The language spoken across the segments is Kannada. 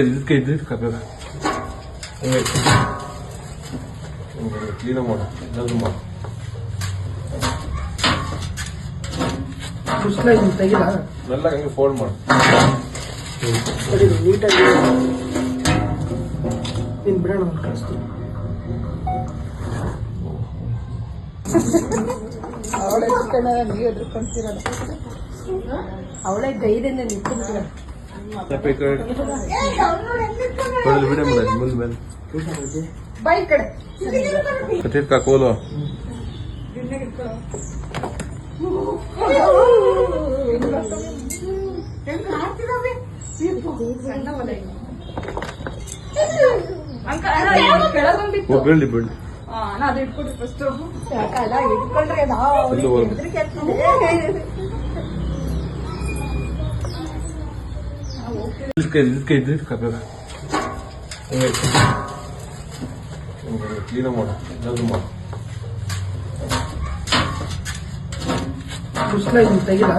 ಇದಕ್ಕೆ ಇದಕ್ಕೆ ಇದು ಇಟ್ಕೋಬೇಕ ಕ್ಲೀನಾಗಿ ಮಾಡು ಎಲ್ಲದು ಮಾಡು ಕುಸ್ಲ ಎಲ್ಲ ಹಂಗೆ ಫೋಲ್ಡ್ ಮಾಡು ಸರಿ ನೀಟಾಗಿ ನೀನು ಬಿಡೋಣ ಕಳಿಸ್ತೀನಿ ಅವಳೆ ನೀವು ಎದುರ್ಕೊಂತೀರಲ್ಲ ಅವಳೆ ಧೈರ್ಯದಿಂದ ನಿಂತ್ಕೊಂತೀರ ಸ್ವಲ್ಪ ಈ ಕಡೆ ತೊಳೆದು ವಿಡಿಯೋ ಮಾಡಿ ಮುಂದೆ ಮೇಲೆ. ಬೈ ಕಡೆ. ಕಟ್ಟಿಟ್ಕ ಕೋಲು. ಬೀಳಿ ಬೀಳಿ ಅದು ಫಸ್ಟ್ ಇಟ್ಕೊಂಡ್ರೆ ನಾವು ಎಲ್ಲೂ ಹೋಗಲ್ಲ. ಹೆದರಿಕೆ ಆಗ್ತದೆ ಇದಕ್ಕೆ ಇದಕ್ಕೆ ಇದು ಇಟ್ಕೋಬೇಕ ಕ್ಲೀನ್ ಮಾಡು ಎಲ್ಲದು ಮಾಡು ಕುಸ್ಲ ಇದು ತೆಗಿಲ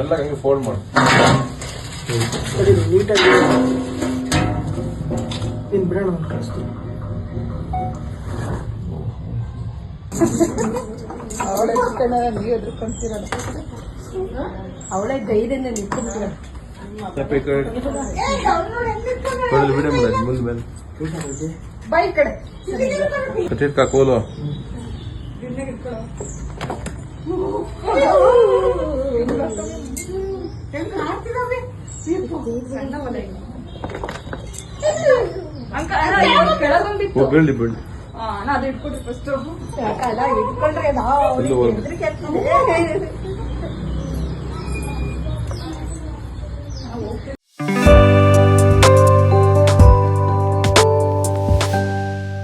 ಎಲ್ಲ ಹಂಗೆ ಫೋಲ್ಡ್ ಮಾಡು ಸರಿ ನೀಟಾಗಿ ನೀನು ಬಿಡೋಣ ಒಂದು ಕಳಿಸ್ತೀನಿ ಅವಳೆ ನೀವು ಎದುರ್ಕೊಂತೀರಲ್ಲ ಅವಳೆ ಧೈರ್ಯದಿಂದ ನಿಂತ್ಕೊಂತೀರ ಅಂಕ ಕೆಳಗೊಂಡಿತ್ತು ಓ ಬೀಳ್ಲಿ. ಬೀಳ್ಲಿ ನಾ ಅದು ಇಟ್ಕೊಡ್ರಿ ಫಸ್ಟ್ ಇಟ್ಕೊಂಡ್ರೆ ನಾವು